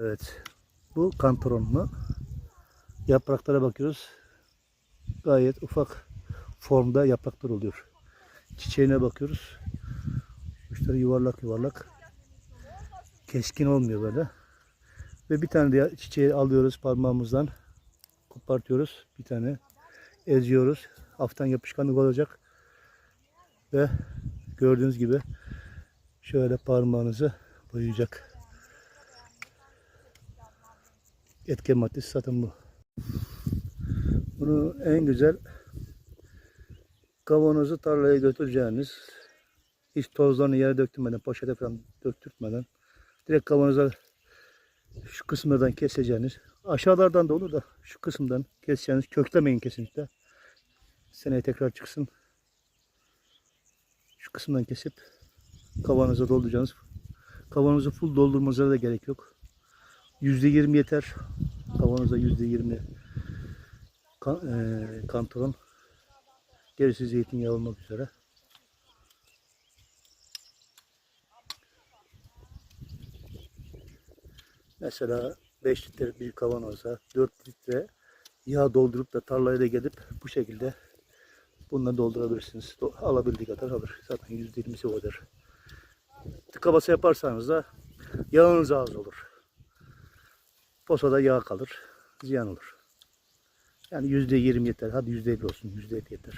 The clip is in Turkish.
Evet. Bu kantaron mu? Yapraklara bakıyoruz. Gayet ufak formda yapraklar oluyor. Çiçeğine bakıyoruz. Uçları yuvarlak yuvarlak. Keskin olmuyor böyle. Ve bir tane de çiçeği alıyoruz parmağımızdan. Kopartıyoruz. Bir tane eziyoruz. Hafiften yapışkanlık olacak. Ve gördüğünüz gibi şöyle parmağınızı boyayacak. Etken maddesi zaten bu. Bunu en güzel kavanozu tarlaya götüreceğiniz hiç tozlarını yere döktürmeden, poşete falan döktürtmeden direkt kavanoza şu kısımlardan keseceğiniz aşağılardan da olur da şu kısımdan keseceğiniz köklemeyin kesinlikle. Seneye tekrar çıksın. Şu kısımdan kesip kavanoza dolduracağınız. Kavanozu full doldurmanıza da gerek yok. %20 yeter. Kavanoza %20 kan, e, kantaron. Gerisi zeytinyağı olmak üzere. Mesela 5 litre bir kavanoza 4 litre yağ doldurup da tarlaya da gelip bu şekilde bununla doldurabilirsiniz. Do- Alabildiği kadar alır. Zaten %20'si o kadar. Tıka basa yaparsanız da yağınız az olur. Posada yağ kalır. Ziyan olur. Yani %20 yeter. Hadi %50 olsun. %50 yeter.